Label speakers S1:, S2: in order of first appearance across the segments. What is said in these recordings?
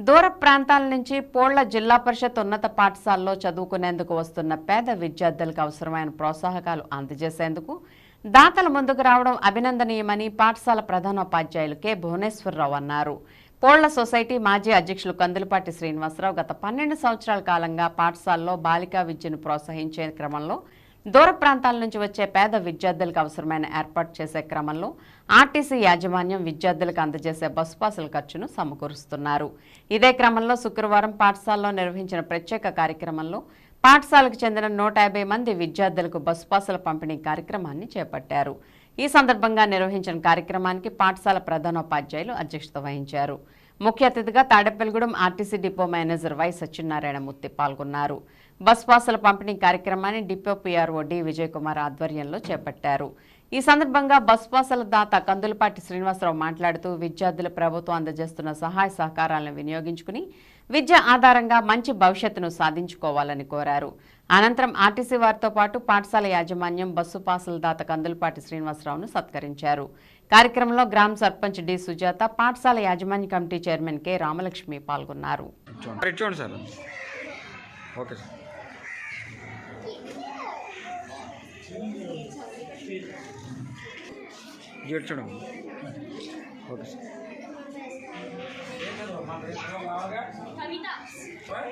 S1: దూర ప్రాంతాల నుంచి పోళ్ళ జిల్లా పరిషత్ ఉన్నత పాఠశాలలో చదువుకునేందుకు వస్తున్న పేద విద్యార్థులకు అవసరమైన ప్రోత్సాహకాలు అందజేసేందుకు దాతలు ముందుకు రావడం అభినందనీయమని పాఠశాల ప్రధానోపాధ్యాయులు కె. భువనేశ్వరరావు అన్నారు. పోళ్ళ సొసైటీ మాజీ అధ్యక్షులు కందులపాటి శ్రీనివాసరావు గత పన్నెండు సంవత్సరాల కాలంగా పాఠశాలలో బాలికా విద్యను ప్రోత్సహించే క్రమంలో దూర ప్రాంతాల నుంచి వచ్చే పేద విద్యార్థులకు అవసరమైన ఏర్పాటు చేసే క్రమంలో ఆర్టీసీ యాజమాన్యం విద్యార్థులకు అందజేసే బస్సు పాసుల ఖర్చును సమకూరుస్తున్నారు. ఇదే క్రమంలో శుక్రవారం పాఠశాలలో నిర్వహించిన ప్రత్యేక కార్యక్రమంలో పాఠశాలకు చెందిన నూట యాభై మంది విద్యార్థులకు బస్సు పాసుల పంపిణీ కార్యక్రమాన్ని చేపట్టారు. ఈ సందర్భంగా నిర్వహించిన కార్యక్రమానికి పాఠశాల ప్రధానోపాధ్యాయులు అధ్యక్షత వహించారు. ముఖ్య అతిథిగా Tadepalligudem RTC depot manager Y Satyanarayanamurthy పాల్గొన్నారు. బస్ పాసుల పంపిణీ కార్యక్రమాన్ని depot PRO D Vijay Kumar ఆధ్వర్యంలో చేపట్టారు. ఈ సందర్భంగా బస్ పాసుల దాత కందులపాటి శ్రీనివాసరావు మాట్లాడుతూ విద్యార్థులు ప్రభుత్వం అందజేస్తున్న సహాయ సహకారాలను వినియోగించుకుని విద్య ఆధారంగా మంచి భవిష్యత్తును సాధించుకోవాలని కోరారు. అనంతరం ఆర్టీసీ వారితో పాటు పాఠశాల యాజమాన్యం బస్సు పాసుల దాత కందులపాటి శ్రీనివాసరావును సత్కరించారు. కార్యక్రమంలో గ్రామ సర్పంచ్ డి సుజాత పాఠశాల యాజమాన్య కమిటీ చైర్మన్ కె రామలక్ష్మి పాల్గొన్నారు.
S2: Sir okay. Sir sir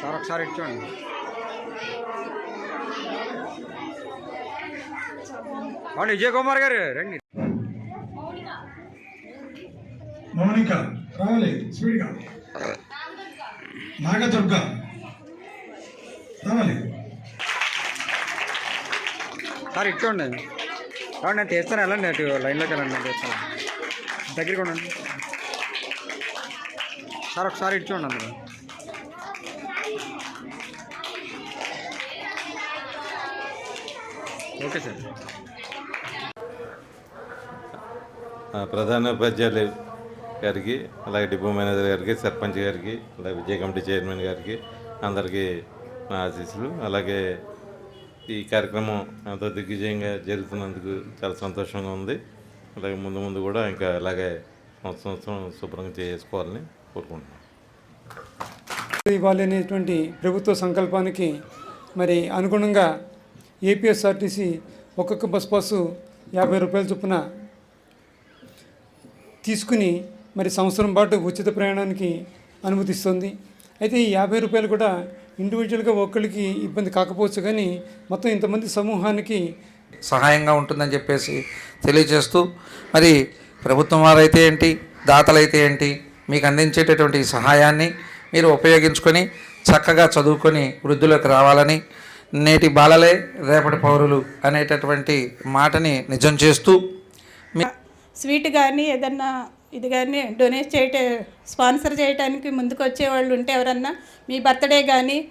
S2: sir ఒకసారి ఇచ్చుకోండి అవును విజయ్ కుమార్ గారు రండి.
S3: మౌనిక రావాలి స్పీడ్గా. నాగదుర్గ రావాలి.
S2: సార్ ఇచ్చుకోండి రావండి నేను తీస్తాను వెళ్ళండి అటు లైన్లోకి వెళ్ళండి నేను తీస్తాను. దగ్గరికి ఉండండి. సార్ ఒకసారి ఇచ్చుకోండి అందరూ. Okay sir.
S4: ప్రధాన ఉపాధ్యాయులు గారికి అలాగే డిపో మేనేజర్ గారికి సర్పంచ్ గారికి అలాగే విజయ కమిటీ చైర్మన్ గారికి అందరికీ నా ఆశీస్సులు. అలాగే ఈ కార్యక్రమం ఎంతో దిగ్విజయంగా జరుగుతున్నందుకు చాలా సంతోషంగా ఉంది. అలాగే ముందు ముందు కూడా ఇంకా ఇలాగే సంవత్సరం సంవత్సరం శుభ్రంగా చేసుకోవాలని కోరుకుంటున్నాను
S5: ఇవ్వాలి అనేటువంటి ప్రభుత్వ సంకల్పానికి మరి అనుగుణంగా ఏపీఎస్ఆర్టీసీ ఒక్కొక్క బస్ పాసు యాభై రూపాయల చొప్పున తీసుకుని మరి సంవత్సరం పాటు ఉచిత ప్రయాణానికి అనుమతిస్తుంది. అయితే ఈ యాభై రూపాయలు కూడా ఇండివిజువల్గా ఒక్కరికి ఇబ్బంది కాకపోవచ్చు కానీ మొత్తం ఇంతమంది సమూహానికి
S6: సహాయంగా ఉంటుందని చెప్పేసి తెలియజేస్తూ మరి ప్రభుత్వం వారైతే ఏంటి దాతలైతే ఏంటి మీకు అందించేటటువంటి సహాయాన్ని మీరు ఉపయోగించుకొని చక్కగా చదువుకొని వృద్ధులకు రావాలని నేటి బాలలే రేపటి పౌరులు అనేటటువంటి మాటని నిజం చేస్తూ
S7: స్వీట్ కానీ ఏదన్నా ఇది కానీ డొనేట్ చేయట స్పాన్సర్ చేయడానికి ముందుకు వచ్చేవాళ్ళు ఉంటే ఎవరన్నా మీ బర్త్డే కానీ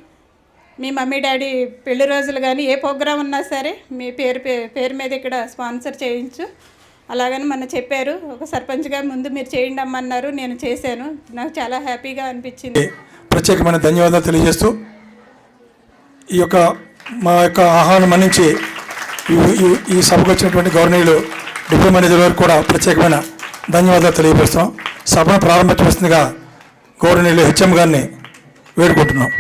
S7: మీ మమ్మీ డాడీ పెళ్ళి రోజులు కానీ ఏ ప్రోగ్రాం ఉన్నా సరే మీ పేరు పే- పేరు మీద ఇక్కడ స్పాన్సర్ చేయించు. అలాగని మొన్న చెప్పారు. ఒక సర్పంచ్గా ముందు మీరు చేయండి అమ్మన్నారు. నేను చేశాను. నాకు చాలా హ్యాపీగా అనిపించింది.
S3: ప్రత్యేకమైన ధన్యవాదాలు తెలియజేస్తూ ఈ యొక్క మా యొక్క ఆహ్వానం మన్నించి ఈ- సభకు వచ్చినటువంటి గవర్నీయులు డిపో మేనేజర్ వారు కూడా ప్రత్యేకమైన ధన్యవాదాలు తెలియపరుస్తున్నాం. సభను ప్రారంభించవలసిందిగా గౌరవనీయులు హెచ్ఎం గారిని వేడుకుంటున్నాం.